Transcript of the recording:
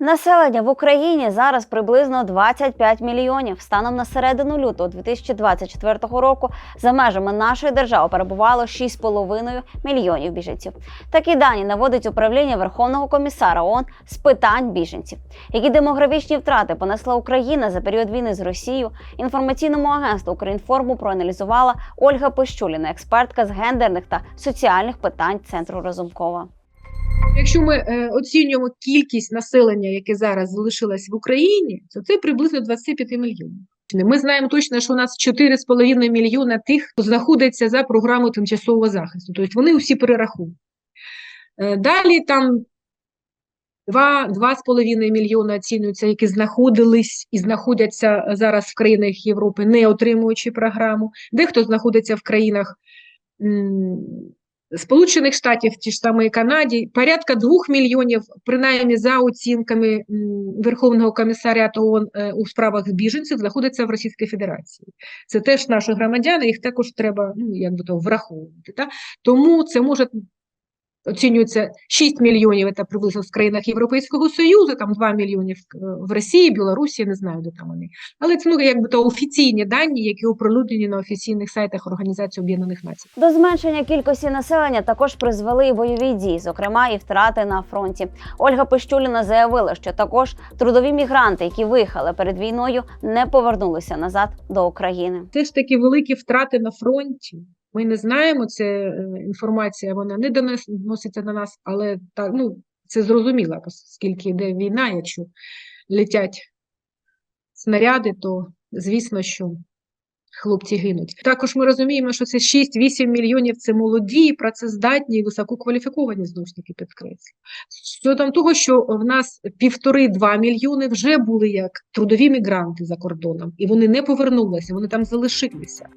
Населення в Україні зараз приблизно 25 мільйонів. Станом на середину лютого 2024 року за межами нашої держави перебувало 6,5 мільйонів біженців. Такі дані наводить управління Верховного комісара ООН з питань біженців. Які демографічні втрати понесла Україна за період війни з Росією? Інформаційному агентству Українформу проаналізувала Ольга Пищуліна, експертка з гендерних та соціальних питань центру Разумкова. Якщо ми е, оцінюємо кількість населення, яке зараз залишилось в Україні, то це приблизно 25 мільйонів. Ми знаємо точно, що у нас 4,5 мільйона тих, хто знаходиться за програмою тимчасового захисту. Тобто вони усі перерахунки. Е, Далі там 2,5 мільйона оцінюються, які знаходились і знаходяться зараз в країнах Європи, не отримуючи програму. Дехто знаходиться в країнах Сполучених Штатів, ті ж самої Канаді, порядка двох мільйонів, принаймні за оцінками Верховного комісаріату ООН е, у справах біженців, знаходиться в Російській Федерації. Це теж наші громадяни, їх також треба ну, як би то, враховувати. Та? Тому це може оцінюється 6 мільйонів, це приблизно в країнах Європейського Союзу, там 2 мільйонів е, в Росії, Білорусі, не знаю, де там вони. Але це ну, якби то офіційні дані, які оприлюднені на офіційних сайтах Організації Об'єднаних Націй. До зменшення кількості населення також призвели і бойові дії, зокрема і втрати на фронті. Ольга Пищуліна заявила, що також трудові мігранти, які виїхали перед війною, не повернулися назад до України. Це ж таки великі втрати на фронті. Ми не знаємо, це е, інформація, вона не доноситься до нас, але так, ну, це зрозуміло, оскільки йде війна, якщо летять снаряди, то звісно, що хлопці гинуть. Також ми розуміємо, що це 6-8 мільйонів це молоді, працездатні, і висококваліфіковані знову ж підкреслю. Щодо того, що в нас півтори-два мільйони вже були як трудові мігранти за кордоном, і вони не повернулися, вони там залишилися.